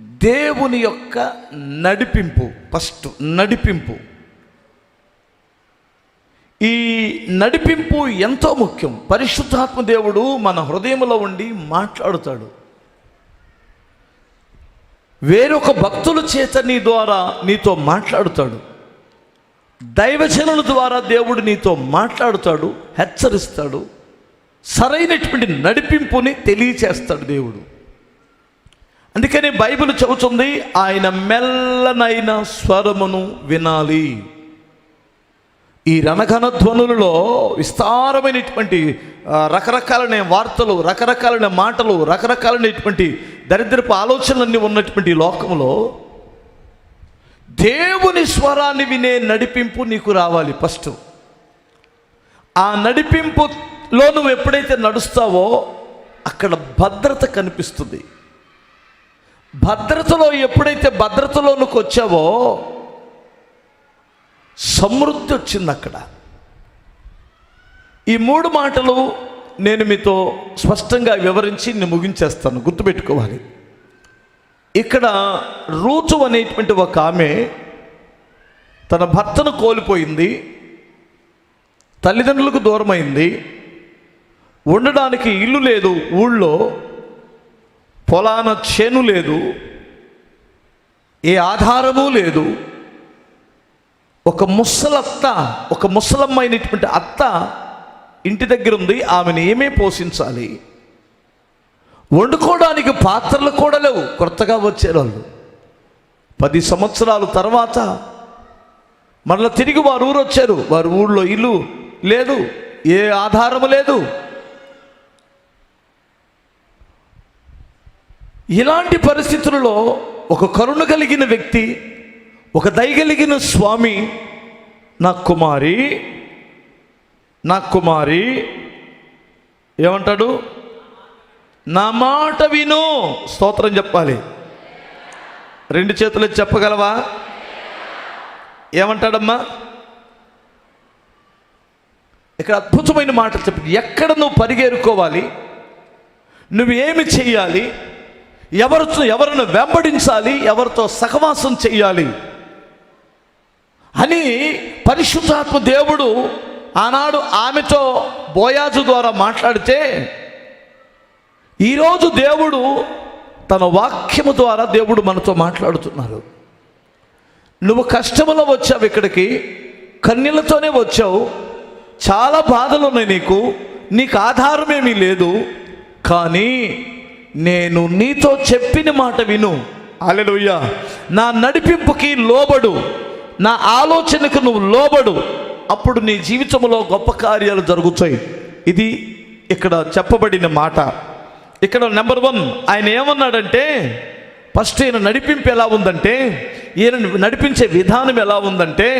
దేవుని యొక్క నడిపింపు ఫస్ట్ నడిపింపు. ఈ నడిపింపు ఎంతో ముఖ్యం. పరిశుద్ధాత్మ దేవుడు మన హృదయంలో ఉండి మాట్లాడుతాడు. వేరొక భక్తుల చేత నీ ద్వారా నీతో మాట్లాడుతాడు. దైవజనుల ద్వారా దేవుడు నీతో మాట్లాడుతాడు హెచ్చరిస్తాడు. సరైనటువంటి నడిపింపుని తెలియచేస్తాడు దేవుడు. అందుకని బైబిల్ చెబుతుంది ఆయన మెల్లనైన స్వరమును వినాలి. ఈ రణఘన ధ్వనులలో విస్తారమైనటువంటి రకరకాలైన వార్తలు రకరకాలైన మాటలు రకరకాలైనటువంటి దరిద్రపు ఆలోచనలన్నీ ఉన్నటువంటి లోకంలో దేవుని స్వరాన్ని వినే నడిపింపు నీకు రావాలి ఫస్ట్. ఆ నడిపింపులో నువ్వు ఎప్పుడైతే నడుస్తావో అక్కడ భద్రత కనిపిస్తుంది. భద్రతలో ఎప్పుడైతే భద్రతలోనికి వచ్చావో సమృద్ధి వచ్చింది అక్కడ. ఈ మూడు మాటలు నేను మీతో స్పష్టంగా వివరించి నేను ముగించేస్తాను. గుర్తుపెట్టుకోవాలి. ఇక్కడ రూచు అనేటువంటి ఒక ఆమె తన భర్తను కోల్పోయింది తల్లిదండ్రులకు దూరమైంది ఉండడానికి ఇల్లు లేదు ఊళ్ళో పొలాన చేను లేదు ఏ ఆధారము లేదు. ఒక ముసలత్త ఒక ముసలమ్మైనటువంటి అత్త ఇంటి దగ్గర ఉంది ఆమెను ఏమే పోషించాలి? వండుకోవడానికి పాత్రలు కూడా లేవు కొత్తగా వచ్చారు వాళ్ళు. పది సంవత్సరాల తర్వాత మరలా తిరిగి వారు ఊరు వచ్చారు వారి ఊళ్ళో ఇల్లు లేదు ఏ ఆధారము లేదు. ఇలాంటి పరిస్థితులలో ఒక కరుణ కలిగిన వ్యక్తి ఒక దయగలిగిన స్వామి నా కుమారి నా కుమారి ఏమంటాడు? నా మాట విను. స్తోత్రం చెప్పాలి. రెండు చేతులు చెప్పగలవా? ఏమంటాడమ్మా? ఇక్కడ అద్భుతమైన మాటలు చెప్పి ఎక్కడ నువ్వు పరిగెరుకోవాలి? నువ్వు ఏమి ఎవరితో ఎవరిని వెంబడించాలి ఎవరితో సహవాసం చేయాలి అని పరిశుద్ధాత్మ దేవుడు ఆనాడు ఆమెతో బోయాజు ద్వారా మాట్లాడితే ఈరోజు దేవుడు తన వాక్యము ద్వారా దేవుడు మనతో మాట్లాడుతున్నారు. నువ్వు కష్టములో వచ్చావు ఇక్కడికి కన్యలతోనే వచ్చావు చాలా బాధలు ఉన్నాయి నీకు నీకు ఆధారమేమీ లేదు కానీ నేను నీతో చెప్పిన మాట విను. అలెలుయ్య నా నడిపింపుకి లోబడు. నా ఆలోచనకు నువ్వు లోబడు. అప్పుడు నీ జీవితంలో గొప్ప కార్యాలు జరుగుతాయి. ఇది ఇక్కడ చెప్పబడిన మాట. ఇక్కడ నెంబర్ వన్ ఆయన ఏమన్నాడంటే ఫస్ట్ ఈయన నడిపింపు ఎలా ఉందంటే ఈయన నడిపించే విధానం ఎలా ఉందంటే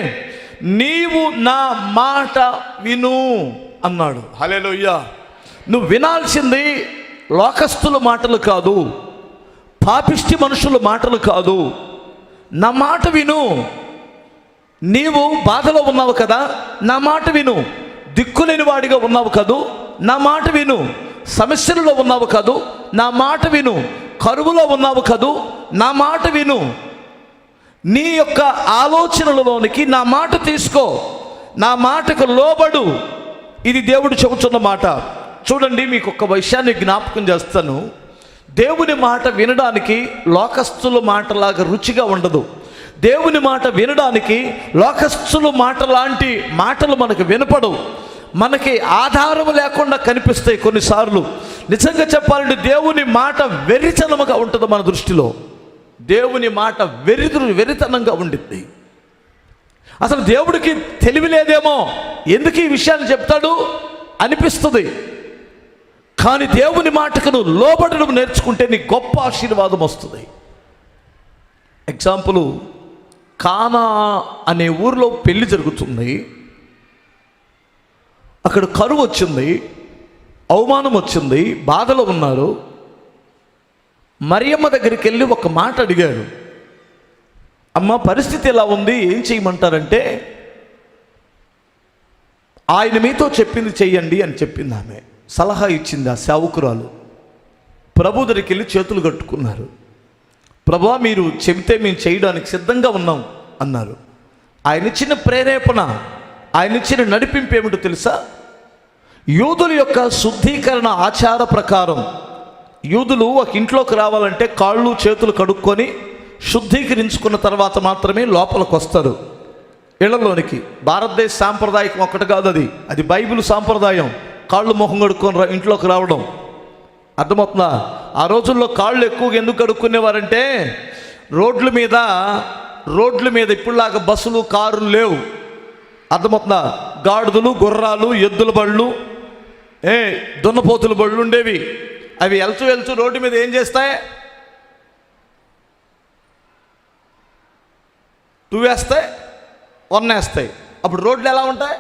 నీవు నా మాట విను అన్నాడు. హలేలోయ్యా నువ్వు వినాల్సింది లోకస్తుల మాటలు కాదు పాపిష్టి మనుషుల మాటలు కాదు. నా మాట విను. నీవు బాధలో ఉన్నావు కదా నా మాట విను. దిక్కులేని వాడిగా ఉన్నావు కదూ నా మాట విను. సమస్యలలో ఉన్నావు కదూ నా మాట విను. కరువులో ఉన్నావు కదూ నా మాట విను. నీ యొక్క ఆలోచనలలోనికి నా మాట తీసుకో. నా మాటకు లోబడు. ఇది దేవుడు చెబుతున్న మాట. చూడండి మీకు ఒక విషయాన్ని జ్ఞాపకం చేస్తాను. దేవుని మాట వినడానికి లోకస్తుల మాటలాగా రుచిగా ఉండదు. దేవుని మాట వినడానికి లోకస్తుల మాట లాంటి మాటలు మనకు వినపడవు. మనకి ఆధారం లేకుండా కనిపిస్తాయి కొన్నిసార్లు. నిజంగా చెప్పాలంటే దేవుని మాట వెరితనముగా ఉంటుంది మన దృష్టిలో. దేవుని మాట వెరిదు వెరితనంగా ఉండిద్ది. అసలు దేవుడికి తెలివి లేదేమో? ఎందుకు ఈ విషయాన్ని చెప్తాడు? అనిపిస్తుంది. కానీ దేవుని మాటకు నువ్వు లోబడడం నేర్చుకుంటే నీ గొప్ప ఆశీర్వాదం వస్తుంది. ఎగ్జాంపుల్ కానా అనే ఊరిలో పెళ్ళి జరుగుతుంది. అక్కడ కరువు వచ్చింది అవమానం వచ్చింది బాధలో ఉన్నారు. మరియమ్మ దగ్గరికి వెళ్ళి ఒక మాట అడిగాడు అమ్మ పరిస్థితి ఎలా ఉంది? ఏం చేయమంటారంటే ఆయన మీతో చెప్పింది చెయ్యండి అని చెప్పింది ఆమె. సలహా ఇచ్చింది ఆ సేవకురాలు. ప్రభు దగ్గరికి వెళ్ళి చేతులు కట్టుకున్నారు. ప్రభా మీరు చెబితే మేము చేయడానికి సిద్ధంగా ఉన్నాం అన్నారు. ఆయన ఇచ్చిన ప్రేరేపణ ఆయన ఇచ్చిన నడిపింపు ఏమిటో తెలుసా? యూదుల యొక్క శుద్ధీకరణ ఆచార ప్రకారం యూదులు ఒక ఇంట్లోకి రావాలంటే కాళ్ళు చేతులు కడుక్కొని శుద్ధీకరించుకున్న తర్వాత మాత్రమే లోపలికి వస్తారు. ఇళ్ళలోనికి భారతదేశ సాంప్రదాయకం ఒకటి కాదు అది. అది బైబిల్ సాంప్రదాయం. కాళ్ళు ముఖం కడుక్కొని రా- ఇంట్లోకి రావడం. అర్థమవుతుందా? ఆ రోజుల్లో కాళ్ళు ఎక్కువగా ఎందుకు కడుక్కునేవారంటే రోడ్ల మీద రోడ్ల మీద ఇప్పుడులాగా బస్సులు కారులు లేవు. అర్థమవుతుందా? గాడిదలు గుర్రాలు ఎద్దుల బళ్ళు ఏ దున్నపోతుల బళ్ళు ఉండేవి. అవి ఎలుచు వెళ్తూ రోడ్డు మీద ఏం చేస్తాయి? టూ వేస్తాయి వన్ వేస్తాయి అప్పుడు రోడ్లు ఎలా ఉంటాయి?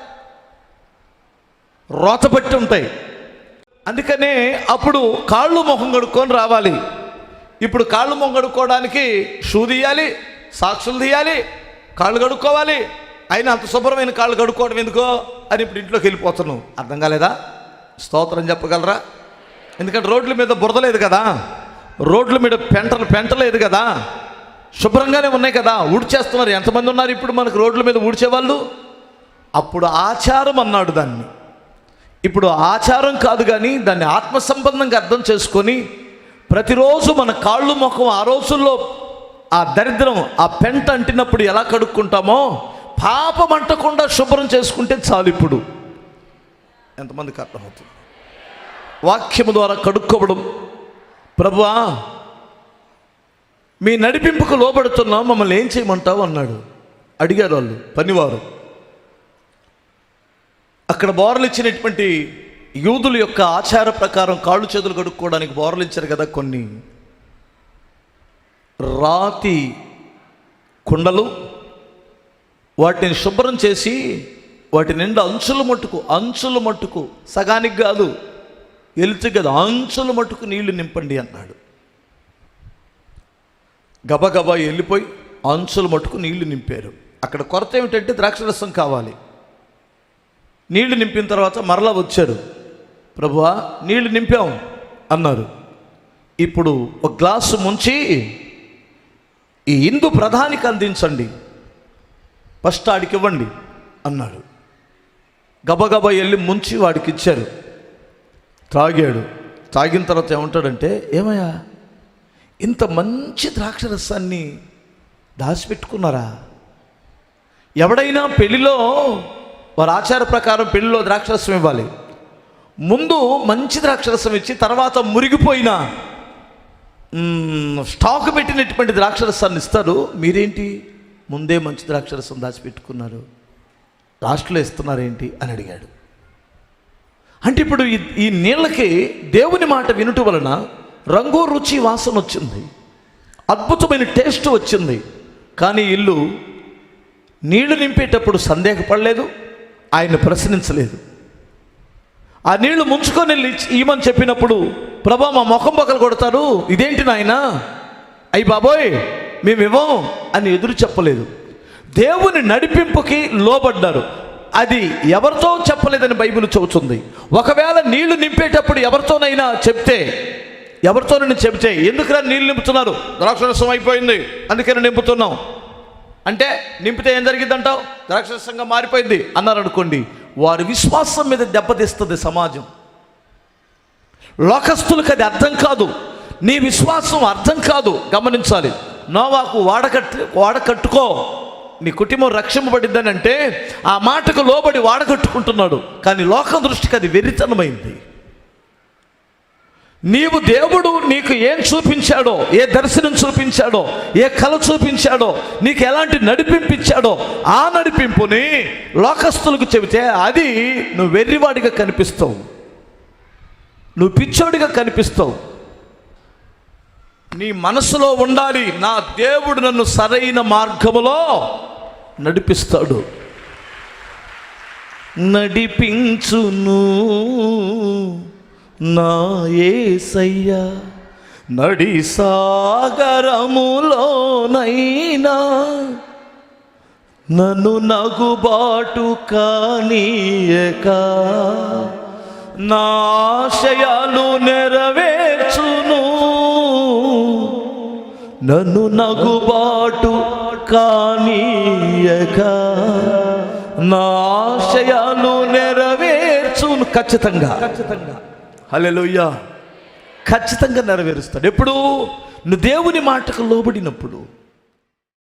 రోచబట్టి ఉంటాయి. అందుకనే అప్పుడు కాళ్ళు ముఖం కడుక్కొని రావాలి. ఇప్పుడు కాళ్ళు ముఖం కడుక్కోవడానికి షూ తీయాలి సాక్షులు తీయాలి కాళ్ళు కడుక్కోవాలి. అయినా అంత శుభ్రమైన కాళ్ళు కడుక్కోవడం ఎందుకో అని ఇప్పుడు ఇంట్లోకి వెళ్ళిపోతున్నావు అర్థం కాలేదా? స్తోత్రం చెప్పగలరా? ఎందుకంటే రోడ్ల మీద బురద లేదు కదా. రోడ్ల మీద పెంటలు పెంట లేదు కదా. శుభ్రంగానే ఉన్నాయి కదా. ఊడ్చేస్తున్నారు. ఎంతమంది ఉన్నారు ఇప్పుడు మనకు రోడ్ల మీద ఊడ్చేవాళ్ళు? అప్పుడు ఆచారం అన్నాడు దాన్ని. ఇప్పుడు ఆచారం కాదు కానీ దాన్ని ఆత్మ సంబంధంగా అర్థం చేసుకొని ప్రతిరోజు మన కాళ్ళు ముఖం ఆ రోజుల్లో ఆ దరిద్రం ఆ పెంట అంటినప్పుడు ఎలా కడుక్కుంటామో పాపం అంటకుండా శుభ్రం చేసుకుంటే చాలు ఇప్పుడు. ఎంతమందికి అర్థమవుతుంది? వాక్యము ద్వారా కడుక్కోవడం. ప్రభువా మీ నడిపింపుకు లోబడుతున్నాం మమ్మల్ని ఏం చేయమంటావు అన్నాడు. అడిగారు వాళ్ళు పనివారు. అక్కడ బోర్లు ఇచ్చినటువంటి యూదుల యొక్క ఆచార ప్రకారం కాళ్ళు చేతులు కడుక్కోవడానికి బోర్లు ఇచ్చారు కదా కొన్ని. రాతి కుండలు వాటిని శుభ్రం చేసి వాటి నిండా అంచుల మట్టుకు అంచుల మట్టుకు సగానికి కాదు ఎలుచు కదా అంచుల మట్టుకు నీళ్ళు నింపండి అన్నాడు. గబగబా వెళ్ళిపోయి అంచుల మట్టుకు నీళ్ళు నింపారు. అక్కడ కొరత ఏమిటంటే ద్రాక్షరసం కావాలి. నీళ్ళు నింపిన తర్వాత మరలా వచ్చారు ప్రభువా నీళ్ళు నింపాం అన్నారు. ఇప్పుడు ఒక గ్లాసు ముంచి ఈ హిందూ ప్రధానికి అందించండి. ఫస్ట్ ఆడికి ఇవ్వండి అన్నాడు. గబగబ వెళ్ళి ముంచి వాడికి ఇచ్చారు తాగాడు. తాగిన తర్వాత ఏమంటాడంటే ఏమయ్యా ఇంత మంచి ద్రాక్ష రసాన్ని దాచిపెట్టుకున్నారా? ఎవడైనా పెళ్ళిలో వారి ఆచార ప్రకారం పెళ్ళిలో ద్రాక్షరసం ఇవ్వాలి. ముందు మంచి ద్రాక్షరసం ఇచ్చి తర్వాత మురిగిపోయిన స్టాక్ పెట్టినటువంటి ద్రాక్షరసాన్ని ఇస్తారు. మీరేంటి? ముందే మంచి ద్రాక్షరసం దాచిపెట్టుకున్నారు. లాస్ట్లో ఇస్తున్నారేంటి అని అడిగాడు. అంటే ఇప్పుడు ఈ ఈ నీళ్ళకి దేవుని మాట వినుట వలన రంగు రుచి వాసన వచ్చింది. అద్భుతమైన టేస్ట్ వచ్చింది. కానీ ఇల్లు నీళ్ళు నింపేటప్పుడు సందేహపడలేదు. ఆయన ప్రశ్నించలేదు. ఆ నీళ్ళు ముంచుకొని వెళ్ళి ఈమని చెప్పినప్పుడు ప్రభా మా ముఖం పక్కలు కొడతారు ఇదేంటి నాయన? అయ్యి బాబోయ్ మేము ఇవ్వం అని ఎదురు చెప్పలేదు. దేవుని నడిపింపుకి లోబడ్డారు. అది ఎవరితో చెప్పలేదని బైబిల్ చెబుతుంది. ఒకవేళ నీళ్ళు నింపేటప్పుడు ఎవరితోనైనా చెప్తే ఎవరితోనైనా చెప్తే ఎందుకురా నీళ్ళు నింపుతున్నారు? ద్రాక్షరసం అయిపోయింది అందుకని నింపుతున్నాం. అంటే నింపితే ఏం జరిగిందంటావు ద్రాక్షసంగా మారిపోయింది. అన్నారు అనుకోండి వారి విశ్వాసం మీద దెబ్బతీస్తుంది సమాజం. లోకస్తులకు అది అర్థం కాదు. నీ విశ్వాసం అర్థం కాదు. గమనించాలి. నోవాకు వాడకట్టు వాడకట్టుకో. నీ కుటుంబం రక్షింపబడిందని అంటే ఆ మాటకు లోబడి వాడకట్టుకుంటున్నాడు. కానీ లోక దృష్టికి అది వెరితనమైంది నీవు దేవుడు నీకు ఏం చూపించాడో ఏ దర్శనం చూపించాడో ఏ కళ చూపించాడో నీకు ఎలాంటి నడిపింపించాడో ఆ నడిపింపుని లోకస్తులకు చెబితే అది నువ్వు వెర్రివాడిగా కనిపిస్తావు. నువ్వు పిచ్చోడిగా కనిపిస్తావు. నీ మనసులో ఉండాలి నా దేవుడు నన్ను సరైన మార్గములో నడిపిస్తాడు. నడిపించును. నా ఏసయ్యా నడి సాగరములోనైనా నన్ను నగుబాటు కానీయక. నా ఆశయాలు నెరవేర్చును. నన్ను నగుబాటు కానీయక. నా ఆశయాలు నెరవేర్చును. ఖచ్చితంగా. ఖచ్చితంగా. హలెలుయ్యా ఖచ్చితంగా నెరవేరుస్తాడు. ఎప్పుడు నువ్వు దేవుని మాటకు లోబడినప్పుడు